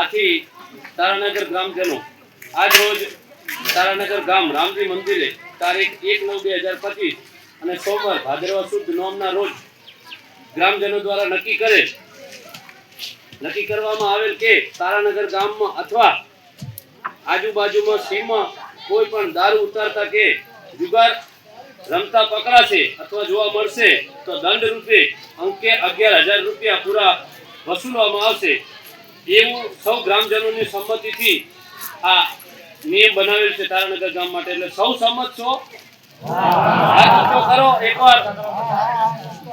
આથી તારાનગર ગ્રામજનો આજ રોજ તારાનગર ગામ રામજી મંદિરે તારીખ એક નવ બે હજાર પચીસ અને સોમવાર ભાદરવા સુદ નોમના રોજ ગ્રામજનો દ્વારા નક્કી કરે નક્કી કરવામાં આવેલ કે તારાનગર ગામમાં અથવા આજુબાજુમાં સીમમાં કોઈ પણ દારૂ ઉતારતા કે જુગાર રમતા પકડાશે અથવા જોવા મળશે તો દંડ રૂપે અંકે અગિયાર હજાર રૂપિયા પૂરા વસૂલવામાં આવશે. એવું સૌ ગ્રામજનોની સંમતિથી આ નિયમ બનાવેલ છે તારાનગર ગામ માટે. એટલે સૌ સંમત છો? કરો એકવાર.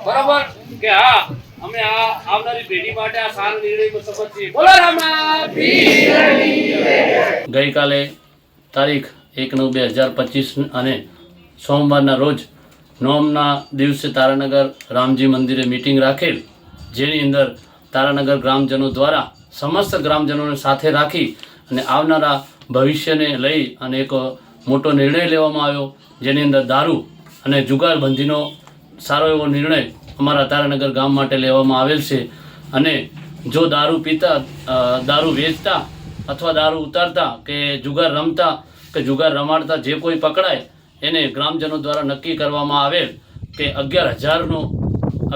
બરોબર? કે હા, અમે આ આવનારી પેઢી માટે આ સારા નિર્ણયમાં સંમત છીએ. બોલો ગઈકાલે તારીખ એક નવ બે હજાર પચીસ અને સોમવારના રોજ નોમના દિવસે તારાનગર રામજી મંદિરે મિટિંગ રાખેલ, જેની અંદર તારાનગર ગ્રામજનો દ્વારા સમસ્ત ગ્રામજનોને સાથે રાખી અને આવનારા ભવિષ્યને લઈ અને એક મોટો નિર્ણય લેવામાં આવ્યો, જેની અંદર દારૂ અને જુગારબંધીનો સારો એવો નિર્ણય અમારા તારાનગર ગામ માટે લેવામાં આવેલ છે. અને જો દારૂ પીતા દારૂ વેચતા અથવા દારૂ ઉતારતા કે જુગાર રમતા કે જુગાર રમાડતા જે કોઈ પકડાય, એને ગ્રામજનો દ્વારા નક્કી કરવામાં આવેલ કે અગિયાર હજારનો,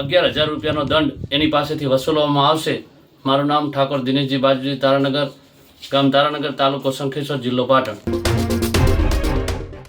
અગિયાર હજાર રૂપિયાનો દંડ એની પાસેથી વસૂલવામાં આવશે. મારું નામ ઠાકોર દિનેશજી બાજુજી તારાનગર ગામ તારાનગર તાલુકો શંખેશ્વર જિલ્લો પાટણ.